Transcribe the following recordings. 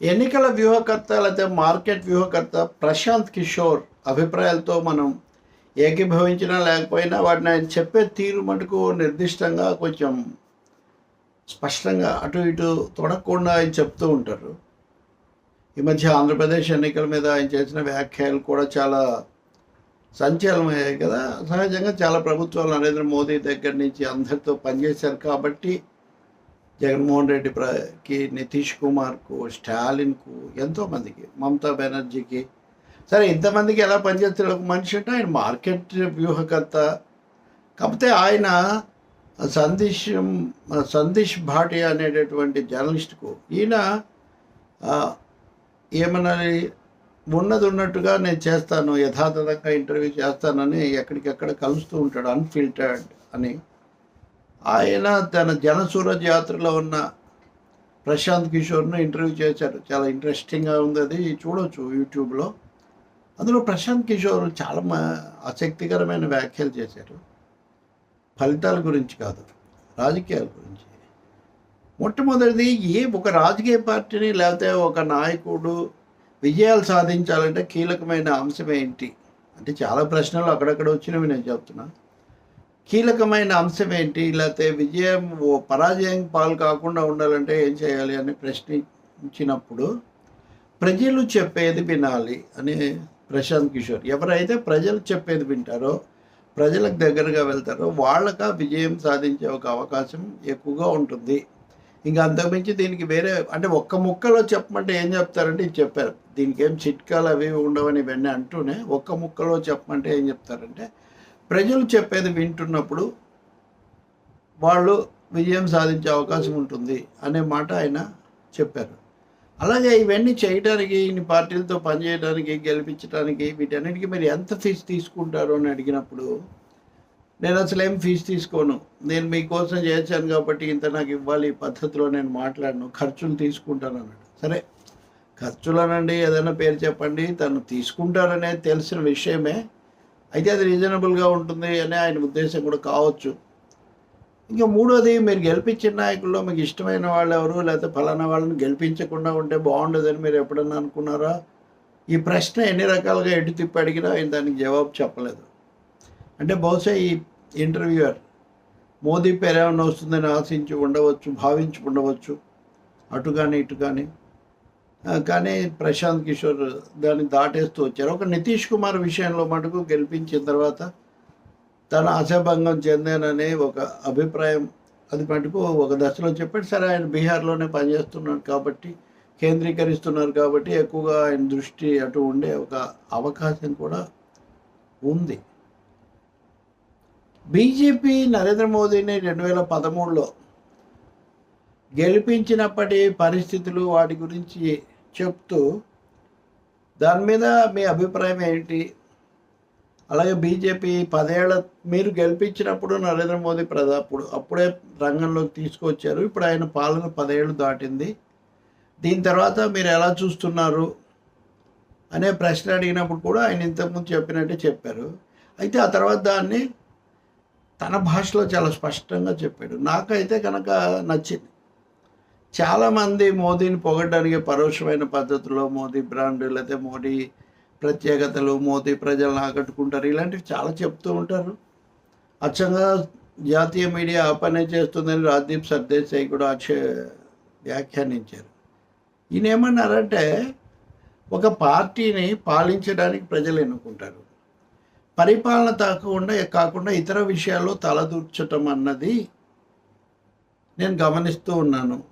ఎన్నికల వ్యూహకర్త లేకపోతే మార్కెట్ వ్యూహకర్త ప్రశాంత్ కిషోర్ అభిప్రాయాలతో మనం ఏకీభవించినా లేకపోయినా వాటిని ఆయన చెప్పే తీరు మటుకు నిర్దిష్టంగా కొంచెం స్పష్టంగా అటు ఇటు తొడకుండా ఆయన చెప్తూ ఉంటారు. ఈ మధ్య ఆంధ్రప్రదేశ్ ఎన్నికల మీద ఆయన చేసిన వ్యాఖ్యలు కూడా చాలా సంచలనమయ్యాయి కదా. సహజంగా చాలా ప్రభుత్వాలు నరేంద్ర మోదీ దగ్గర నుంచి అందరితో పనిచేశారు కాబట్టి జగన్మోహన్ రెడ్డి ప్రకి నితీష్ కుమార్కు స్టాలిన్కు ఎంతోమందికి మమతా బెనర్జీకి. సరే ఇంతమందికి ఎలా పనిచేస్తాడు ఒక మనిషి అంటే ఆయన మార్కెట్ వ్యూహకర్త. కాకపోతే ఆయన సందేశ్ సందేశ్ భాటియా అనేటటువంటి జర్నలిస్ట్కు ఈయన ఏమన్నా ఉన్నది ఉన్నట్టుగా నేను చేస్తాను యథాతథంగా ఇంటర్వ్యూ చేస్తానని ఎక్కడికెక్కడ కలుస్తూ ఉంటాడు అన్ఫిల్టర్డ్ అని. ఆయన తన జనసూరజ్ యాత్రలో ఉన్న ప్రశాంత్ కిషోర్ను ఇంటర్వ్యూ చేశారు. చాలా ఇంట్రెస్టింగ్గా ఉంది అది. చూడవచ్చు యూట్యూబ్లో. అందులో ప్రశాంత్ కిషోర్ చాలా ఆసక్తికరమైన వ్యాఖ్యలు చేశారు. ఫలితాల గురించి కాదు రాజకీయాల గురించి. మొట్టమొదటిది ఏ ఒక రాజకీయ పార్టీని లేకపోతే ఒక నాయకుడు విజయాలు సాధించాలంటే కీలకమైన అంశం ఏంటి? అంటే చాలా ప్రశ్నలు అక్కడక్కడ వచ్చినవి నేను చెప్తున్నాను కీలకమైన అంశం ఏంటి? లేకపోతే విజయం ఓ పరాజయం పాలు కాకుండా ఉండాలంటే ఏం చేయాలి అని ప్రశ్నించినప్పుడు ప్రజలు చెప్పేది వినాలి అని ప్రశాంత్ కిషోర్. ఎవరైతే ప్రజలు చెప్పేది వింటారో ప్రజలకు దగ్గరగా వెళ్తారో వాళ్ళక విజయం సాధించే ఒక అవకాశం ఎక్కువగా ఉంటుంది. ఇంకా అంతకుమించి దీనికి వేరే అంటే ఒక్క ముక్కలో చెప్పమంటే ఏం చెప్తారంటే ఇది చెప్పారు. దీనికి ఏం చిట్కాలు అవి ఉండవని ఇవన్నీ అంటూనే ఒక్క ముక్కలో చెప్పమంటే ఏం చెప్తారంటే ప్రజలు చెప్పేది వింటున్నప్పుడు వాళ్ళు విజయం సాధించే అవకాశం ఉంటుంది అనే మాట ఆయన చెప్పారు. అలాగే ఇవన్నీ చేయడానికి ఇన్ని పార్టీలతో పనిచేయడానికి గెలిపించడానికి వీటన్నిటికీ మీరు ఎంత ఫీజు తీసుకుంటారు అని అడిగినప్పుడు నేను అసలు ఏం ఫీజు తీసుకోను. నేను మీకోసం చేశాను కాబట్టి ఇంత నాకు ఇవ్వాలి ఈ పద్ధతిలో నేను మాట్లాడను. ఖర్చులు తీసుకుంటాను అన్నాడు. సరే ఖర్చులనండి ఏదైనా పేరు చెప్పండి తను తీసుకుంటారనేది తెలిసిన విషయమే. అయితే అది రీజనబుల్గా ఉంటుంది అని ఆయన ఉద్దేశం కూడా కావచ్చు. ఇంకా మూడోది మీరు గెలిపించిన నాయకుల్లో మీకు ఇష్టమైన వాళ్ళు ఎవరు? లేకపోతే ఫలానా వాళ్ళని గెలిపించకుండా ఉంటే బాగుండదని మీరు ఎప్పుడన్నా అనుకున్నారా? ఈ ప్రశ్న ఎన్ని రకాలుగా ఎటు తిప్పి అడిగినా ఆయన దానికి జవాబు చెప్పలేదు. అంటే బహుశా ఈ ఇంటర్వ్యూయర్ మోదీ పేరేమన్నా వస్తుందని ఆశించి ఉండవచ్చు భావించి ఉండవచ్చు. అటు కానీ ఇటు కానీ. కానీ ప్రశాంత్ కిషోర్ దాన్ని దాటేస్తూ వచ్చారు. ఒక నితీష్ కుమార్ విషయంలో మటుకు గెలిపించిన తర్వాత తన ఆశాభంగం చెందాననే ఒక అభిప్రాయం అది మటుకు ఒక దశలో చెప్పాడు. సరే ఆయన బీహార్లోనే పనిచేస్తున్నాడు కాబట్టి కేంద్రీకరిస్తున్నారు కాబట్టి ఎక్కువగా ఆయన దృష్టి అటు ఉండే ఒక అవకాశం కూడా ఉంది. బీజేపీ నరేంద్ర మోదీని రెండు వేల పదమూడులో గెలిపించినప్పటి పరిస్థితులు వాటి గురించి చెప్తూ దాని మీద మీ అభిప్రాయం ఏంటి? అలాగే బీజేపీ పదేళ్ళ మీరు గెలిపించినప్పుడు నరేంద్ర మోదీ ప్రధా అప్పుడు అప్పుడే రంగంలోకి తీసుకొచ్చారు. ఇప్పుడు ఆయన పాలన పదేళ్ళు దాటింది. దీని తర్వాత మీరు ఎలా చూస్తున్నారు? అనే ప్రశ్న అడిగినప్పుడు కూడా ఆయన ఇంతకుముందు చెప్పినట్టే చెప్పారు. అయితే ఆ తర్వాత దాన్ని తన భాషలో చాలా స్పష్టంగా చెప్పాడు. నాకైతే కనుక నచ్చింది. చాలామంది మోదీని పొగడడానికి పరోక్షమైన పద్ధతిలో మోదీ బ్రాండ్ లేకపోతే మోడీ ప్రత్యేకతలు మోదీ ప్రజలను ఆకట్టుకుంటారు. ఇలాంటివి చాలా చెప్తూ ఉంటారు. అచ్చంగా జాతీయ మీడియా ఆ చేస్తుందని రాజ్దీప్ సర్దేశాయి కూడా అక్ష వ్యాఖ్యానించారు. ఈయన ఏమన్నారంటే ఒక పార్టీని పాలించడానికి ప్రజలు ఎన్నుకుంటారు. పరిపాలన తాకుండా కాకుండా ఇతర విషయాల్లో తలదూర్చటం అన్నది నేను గమనిస్తూ ఉన్నాను.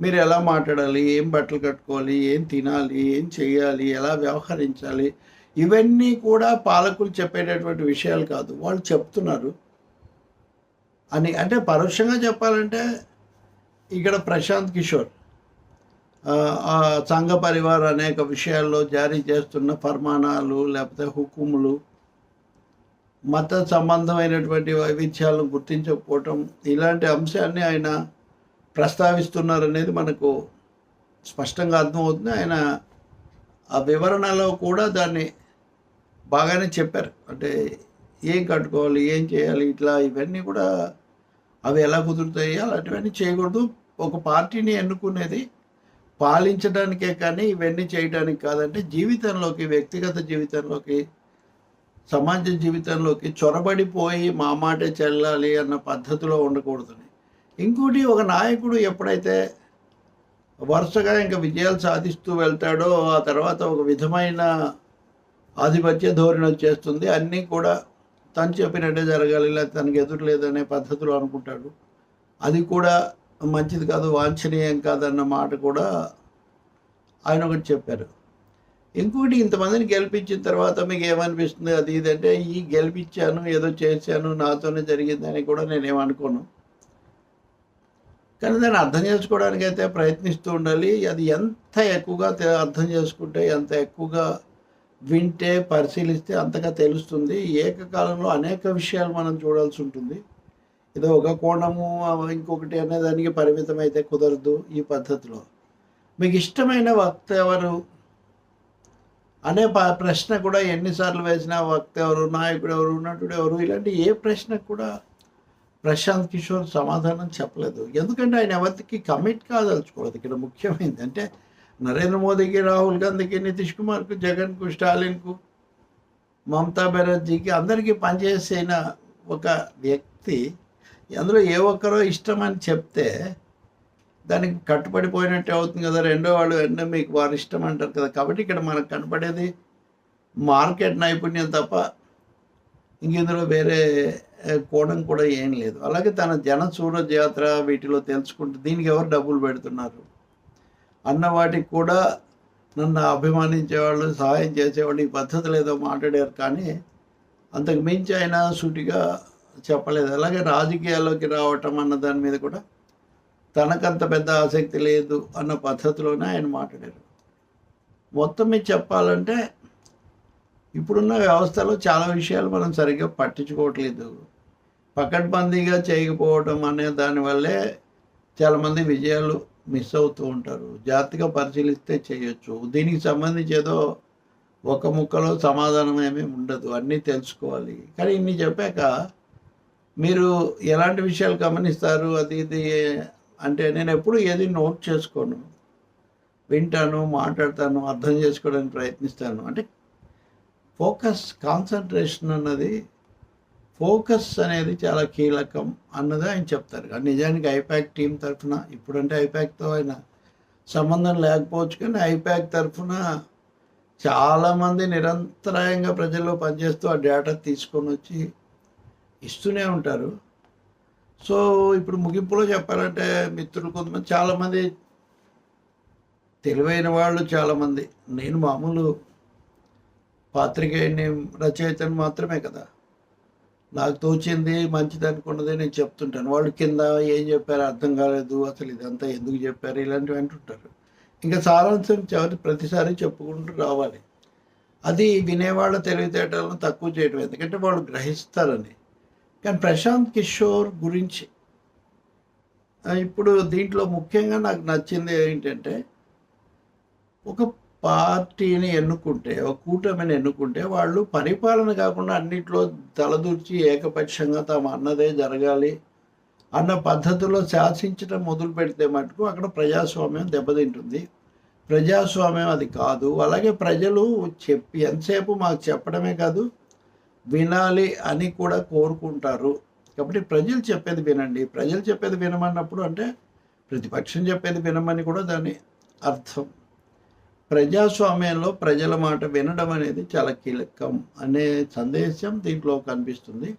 మీరు ఎలా మాట్లాడాలి? ఏం బట్టలు కట్టుకోవాలి? ఏం తినాలి? ఏం చేయాలి? ఎలా వ్యవహరించాలి? ఇవన్నీ కూడా పాలకులు చెప్పేటటువంటి విషయాలు కాదు. వాళ్ళు చెప్తున్నారు. అని అంటే పరోక్షంగా చెప్పాలంటే ఇక్కడ ప్రశాంత్ కిషోర్ సంఘ పరివార్ అనేక విషయాల్లో జారీ చేస్తున్న ఫర్మానాలు లేకపోతే హుకుములు మత సంబంధమైనటువంటి వైవిధ్యాలను గుర్తించకపోవటం ఇలాంటి అంశాన్ని ఆయన ప్రస్తావిస్తున్నారనేది మనకు స్పష్టంగా అర్థమవుతుంది. ఆయన ఆ వివరణలో కూడా దాన్ని బాగానే చెప్పారు. అంటే ఏం కట్టుకోవాలి ఏం చేయాలి ఇట్లా ఇవన్నీ కూడా అవి ఎలా కుదురుతాయి అలాంటివన్నీ చేయకూడదు. ఒక పార్టీని ఎన్నుకునేది పాలించడానికే కానీ ఇవన్నీ చేయడానికి కాదంటే జీవితంలోకి వ్యక్తిగత జీవితంలోకి సమాజ జీవితంలోకి చొరబడిపోయి మా మాటే చెల్లాలి అన్న పద్ధతిలో ఉండకూడదు. ఇంకోటి ఒక నాయకుడు ఎప్పుడైతే వరుసగా ఇంకా విజయాలు సాధిస్తూ వెళ్తాడో ఆ తర్వాత ఒక విధమైన ఆధిపత్య ధోరణి వచ్చేస్తుంది. అన్నీ కూడా తను చెప్పినట్టే జరగాలి లేదా తనకి ఎదురు లేదనే పద్ధతిలో అనుకుంటాడు. అది కూడా మంచిది కాదు వాంఛనీయం కాదన్న మాట కూడా ఆయన ఒకటి చెప్పారు. ఇంకోటి ఇంతమందిని గెలిపించిన తర్వాత మీకు ఏమనిపిస్తుంది? అది ఇది అంటే ఈ గెలిపించాను ఏదో చేశాను నాతోనే జరిగిందని కూడా నేనేమనుకోను. కానీ దాన్ని అర్థం చేసుకోవడానికి అయితే ప్రయత్నిస్తూ ఉండాలి. అది ఎంత ఎక్కువగా అర్థం చేసుకుంటే ఎంత ఎక్కువగా వింటే పరిశీలిస్తే అంతగా తెలుస్తుంది. ఏకకాలంలో అనేక విషయాలు మనం చూడాల్సి ఉంటుంది. ఇది ఒక కోణము ఇంకొకటి అనే దానికి పరిమితం అయితే కుదరదు ఈ పద్ధతిలో. మీకు ఇష్టమైన వక్త ఎవరు? అనే ప- ప్రశ్న కూడా ఎన్నిసార్లు వేసినా వక్త ఎవరు? నాయకుడు ఎవరు? నటుడు ఎవరు? ఇలాంటి ఏ ప్రశ్నకు కూడా ప్రశాంత్ కిషోర్ సమాధానం చెప్పలేదు. ఎందుకంటే ఆయన ఎవరికి కమిట్ కాదలుచుకోలేదు. ఇక్కడ ముఖ్యమైనది అంటే నరేంద్ర మోదీకి రాహుల్ గాంధీకి నితీష్ కుమార్కు జగన్కు స్టాలిన్కు మమతా బెనర్జీకి అందరికీ పనిచేసిన ఒక వ్యక్తి అందులో ఏ ఒక్కరో ఇష్టం అని చెప్తే దానికి కట్టుబడిపోయినట్టే అవుతుంది కదా. రెండో వాళ్ళు ఎన్నో మీకు వారు ఇష్టం అంటారు కదా. కాబట్టి ఇక్కడ మనకు కనపడేది మార్కెట్ నైపుణ్యం తప్ప ఇందులో వేరే కోణం కూడా ఏం లేదు. అలాగే తన జన సూరజ్ యాత్ర వీటిలో తెలుసుకుంటే దీనికి ఎవరు డబ్బులు పెడుతున్నారు? అన్న వాటికి కూడా నన్ను అభిమానించేవాళ్ళు సహాయం చేసేవాళ్ళు ఈ పద్ధతులు ఏదో మాట్లాడారు కానీ అంతకు మించి ఆయన సూటిగా చెప్పలేదు. అలాగే రాజకీయాల్లోకి రావటం అన్న దాని మీద కూడా తనకంత పెద్ద ఆసక్తి లేదు అన్న పద్ధతిలోనే ఆయన మాట్లాడారు. మొత్తం మీద చెప్పాలంటే ఇప్పుడున్న వ్యవస్థలో చాలా విషయాలు మనం సరిగ్గా పట్టించుకోవట్లేదు. పకడ్బందీగా చేయకపోవటం అనే దానివల్లే చాలామంది విజయాలు మిస్ అవుతూ ఉంటారు. జాగ్రత్తగా పరిశీలిస్తే చేయొచ్చు. దీనికి సంబంధించి ఏదో ఒక ముక్కలో సమాధానం ఏమీ ఉండదు. అన్నీ తెలుసుకోవాలి. కానీ ఇన్ని చెప్పాక మీరు ఎలాంటి విషయాలు గమనిస్తారు? అది ఇది అంటే నేను ఎప్పుడు ఏది నోట్ చేసుకోను. వింటాను మాట్లాడతాను అర్థం చేసుకోవడానికి ప్రయత్నిస్తాను. అంటే ఫోకస్ కాన్సన్ట్రేషన్ అన్నది ఫోకస్ అనేది చాలా కీలకం అన్నది ఆయన చెప్తారు. కానీ నిజానికి ఐపాక్ టీం తరఫున ఇప్పుడంటే ఐపాక్తో ఆయన సంబంధం లేకపోవచ్చు కానీ ఐపాక్ తరఫున చాలామంది నిరంతరాయంగా ప్రజల్లో పనిచేస్తూ ఆ డేటా తీసుకొని వచ్చి ఇస్తూనే ఉంటారు. సో ఇప్పుడు ముగింపులో చెప్పాలంటే మిత్రులు కొంతమంది చాలామంది తెలివైన వాళ్ళు చాలామంది. నేను మామూలు పాత్రికేయుని రచయితను మాత్రమే కదా. నాకు తోచింది మంచిది అనుకున్నది నేను చెప్తుంటాను. వాళ్ళు కింద ఏం చెప్పారో అర్థం కాలేదు. అసలు ఇదంతా ఎందుకు చెప్పారు? ఇలాంటివి అంటుంటారు. ఇంకా సారాంశం చివరి ప్రతిసారి చెప్పుకుంటూ రావాలి. అది వినేవాళ్ళ తెలివితేటలను తక్కువ చేయడం ఎందుకంటే వాళ్ళు గ్రహిస్తారని. కానీ ప్రశాంత్ కిషోర్ గురించి ఇప్పుడు దీంట్లో ముఖ్యంగా నాకు నచ్చింది ఏంటంటే ఒక పార్టీని ఎన్నుకుంటే ఒక కూటమిని ఎన్నుకుంటే వాళ్ళు పరిపాలన కాకుండా అన్నిట్లో తలదూర్చి ఏకపక్షంగా తమ అన్నదే జరగాలి అన్న పద్ధతిలో శాసించడం మొదలు పెడితే మటుకు అక్కడ ప్రజాస్వామ్యం దెబ్బతింటుంది. ప్రజాస్వామ్యం అది కాదు. అలాగే ప్రజలు చెప్పి ఎంతసేపు మాకు చెప్పడమే కాదు వినాలి అని కూడా కోరుకుంటారు. కాబట్టి ప్రజలు చెప్పేది వినండి. ప్రజలు చెప్పేది వినమన్నప్పుడు అంటే ప్రతిపక్షం చెప్పేది వినమని కూడా దాని అర్థం. ప్రజాస్వామ్యంలో ప్రజల మాట వినడం అనేది చాలా కీలకం అనే సందేశం దీంట్లో కనిపిస్తుంది.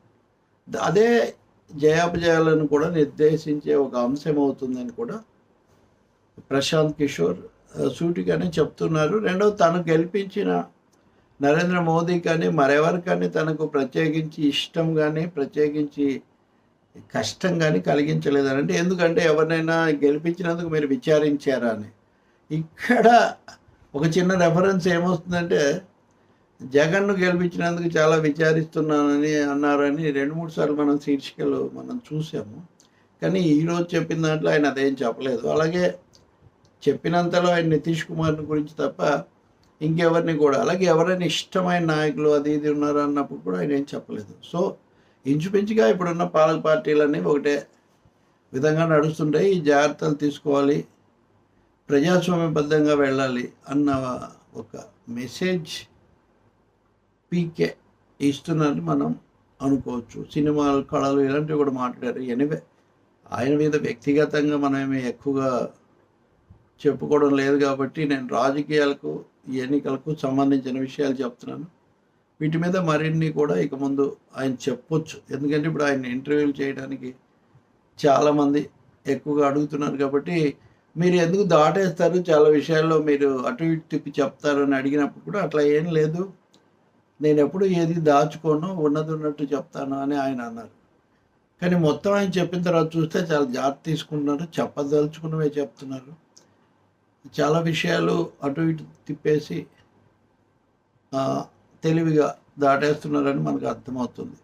అదే జయాపజయాలను కూడా నిర్దేశించే ఒక అంశం అవుతుందని కూడా ప్రశాంత్ కిషోర్ సూటిగానే చెప్తున్నారు. రెండవ తను గెలిపించిన నరేంద్ర మోదీ కానీ మరెవరు కానీ తనకు ప్రత్యేకించి ఇష్టం కానీ ప్రత్యేకించి కష్టం కానీ కలిగించలేదని అంటే ఎందుకంటే ఎవరినైనా గెలిపించినందుకు మీరు విచారించారా అని. ఇక్కడ ఒక చిన్న రెఫరెన్స్ ఏమొస్తుందంటే జగన్ను గెలిపించినందుకు చాలా విచారిస్తున్నానని అన్నారని రెండు మూడు సార్లు మనం శీర్షికలు మనం చూసాము. కానీ ఈరోజు చెప్పిన దాంట్లో ఆయన అదేం చెప్పలేదు. అలాగే చెప్పినంతలో ఆయన నితీష్ కుమార్ని గురించి తప్ప ఇంకెవరిని కూడా అలాగే ఎవరైనా ఇష్టమైన నాయకులు అది ఇది ఉన్నారు అన్నప్పుడు కూడా ఆయన ఏం చెప్పలేదు. సో ఇంచుమించుగా ఇప్పుడున్న పాలక పార్టీలన్నీ ఒకటే విధంగా నడుస్తుంటాయి. ఈ జాగ్రత్తలు తీసుకోవాలి. ప్రజాస్వామ్యబద్ధంగా వెళ్ళాలి అన్న ఒక మెసేజ్ పీకే ఇస్తున్నారని మనం అనుకోవచ్చు. సినిమాలు కళలు ఇలాంటివి కూడా మాట్లాడారు. ఎనివే ఆయన మీద వ్యక్తిగతంగా మనమేమి ఎక్కువగా చెప్పుకోవడం లేదు కాబట్టి నేను రాజకీయాలకు ఎన్నికలకు సంబంధించిన విషయాలు చెప్తున్నాను. వీటి మీద మరిన్ని కూడా ఇక ముందు ఆయన చెప్పొచ్చు. ఎందుకంటే ఇప్పుడు ఆయన ఇంటర్వ్యూలు చేయడానికి చాలామంది ఎక్కువగా అడుగుతున్నారు కాబట్టి మీరు ఎందుకు దాటేస్తారు? చాలా విషయాల్లో మీరు అటు ఇటు తిప్పి చెప్తారు అని అడిగినప్పుడు కూడా అట్లా ఏం లేదు. నేను ఎప్పుడు ఏది దాచుకోను ఉన్నది ఉన్నట్టు చెప్తాను అని ఆయన అన్నారు. కానీ మొత్తం ఆయన చెప్పిన తర్వాత చూస్తే చాలా జాగ్రత్త తీసుకుంటున్నారు చెప్పదలుచుకున్నవే చెప్తున్నారు. చాలా విషయాలు అటు ఇటు తిప్పేసి తెలివిగా దాటేస్తున్నారని మనకు అర్థమవుతుంది.